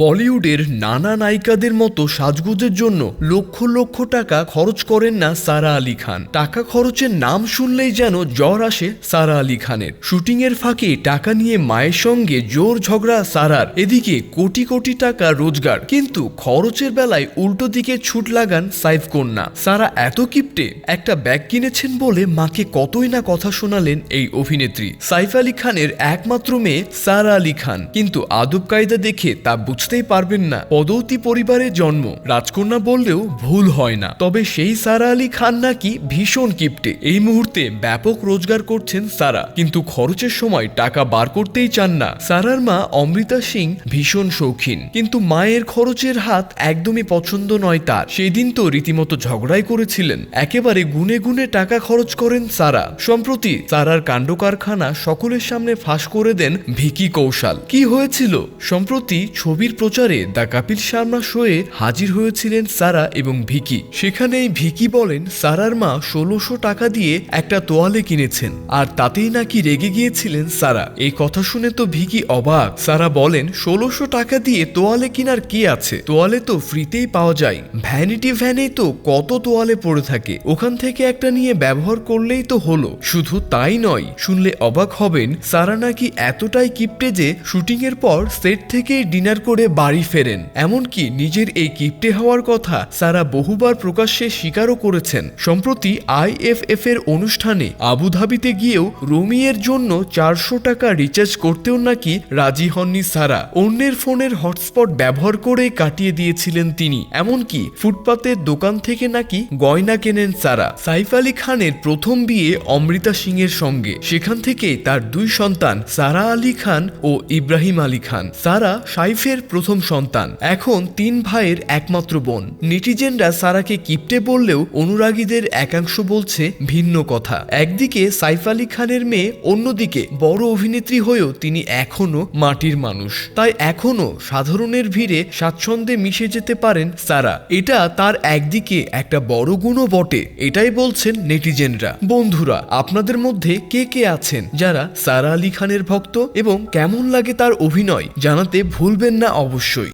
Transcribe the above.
বলিউডের নানা নায়িকাদের মতো সাজগোজের জন্য লক্ষ লক্ষ টাকা খরচ করেন না সারা আলী খান। টাকা খরচের নাম শুনলেই যেন জ্বর আসে সারা আলী খানের। শুটিংয়ের ফাঁকে টাকা নিয়ে মায়ের সঙ্গে জোর ঝগড়া সারার। এদিকে কোটি কোটি টাকা রোজগার, কিন্তু খরচের বেলায় উল্টো দিকে ছুট লাগান সাইফ কন্যা। সারা এত কিপটে একটা ব্যাগ কিনেছেন বলে মাকে কতই না কথা শোনালেন এই অভিনেত্রী। সাইফ আলী খানের একমাত্র মেয়ে সারা আলী খান। কিন্তু আদব কায়দা দেখে তা বুঝতেই পারবেন না। পদৌতি পরিবারে জন্ম। রাজকন্যা বললেও ভুল হয় না। তবে সেই সারা আলী খান নাকি ভীষণ কিপটে। এই মুহূর্তে ব্যাপক রোজগার করছেন সারা। কিন্তু খরচের সময় টাকা বার করতেই চান না। সারার মা অমৃতা সিং ভীষণ শৌখিন। কিন্তু মায়ের খরচের হাত একদমই পছন্দ নয় তার। সেদিন তো রীতিমতো ঝগড়াই করেছিলেন। একেবারে গুনে গুনে টাকা খরচ করেন সারা। সম্প্রতি সারার কাণ্ড কারখানা সকলের সামনে ফাঁস করে দেন ভিকি কৌশল। কি হয়েছিল? সম্প্রতি ছবির প্রচারে দ্য কাপিল শর্মা শোয়ে হাজির হয়েছিলেন সারা এবং ভিকি। সেখানেই ভিকি বলেন, সারার মা ষোলোশো টাকা দিয়ে একটা তোয়ালে কিনেছেন, আর তাতেই নাকি রেগে গিয়েছিলেন সারা। এই কথা শুনে তো ভিকি অবাক। সারা বলেন, ষোলোশো টাকা দিয়ে তোয়ালে কিনার কি আছে? তোয়ালে তো ফ্রিতেই পাওয়া যায়। ভ্যানিটি ভ্যানেই তো কত তোয়ালে পড়ে থাকে। ওখান থেকে একটা নিয়ে ব্যবহার করলেই তো হলো। শুধু তাই নয়, শুনলে অবাক হবেন, সারা নাকি এতটাই কিপটে যে শুটিংয়ের পর সেট থেকে ডিনার করে বাড়ি ফেরেন। এমনকি নিজের এই কিপটে হওয়ার কথা সারা বহুবার প্রকাশ্যে স্বীকারও করেছেন। সম্প্রতি আইএফএফ এর অনুষ্ঠানে আবুধাবিতে গিয়েও রোমিয়ের জন্য চারশো টাকা রিচার্জ করতেও নাকি রাজি হননি সারা। অন্যের ফোনের হটস্পট ব্যবহার করে কাটিয়ে দিয়েছিলেন তিনি। এমনকি ফুটপাতের দোকান থেকে নাকি গয়না কেনেন সারা। সাইফ আলী খানের প্রথম বিয়ে অমৃতা সিং এর সঙ্গে। সেখান থেকে তার দুই সন্তান সারা আলী খান ও ইব্রাহিম আলী খান। সারা সাইফের প্রথম সন্তান। এখন তিন ভাইয়ের একমাত্র বোন। নেটিজেনরা সারাকে কিপটে বললেও অনুরাগীদের একাংশ বলছে ভিন্ন কথা। একদিকে সাইফ আলী খানের মেয়ে, অন্যদিকে বড় অভিনেত্রী হয়েও তিনি এখনও মাটির মানুষ। তাই এখনও সাধারণের ভিড়ে স্বাচ্ছন্দ্যে মিশে যেতে পারেন সারা। এটা তার একদিকে একটা বড় গুণও বটে, এটাই বলছেন নেটিজেনরা। বন্ধুরা, আপনাদের মধ্যে কে কে আছেন? যারা সারা আলী খানের ভক্ত এবং কেমন লাগে তার অভিনয় জানাতে ভুলবেন না Çavuşu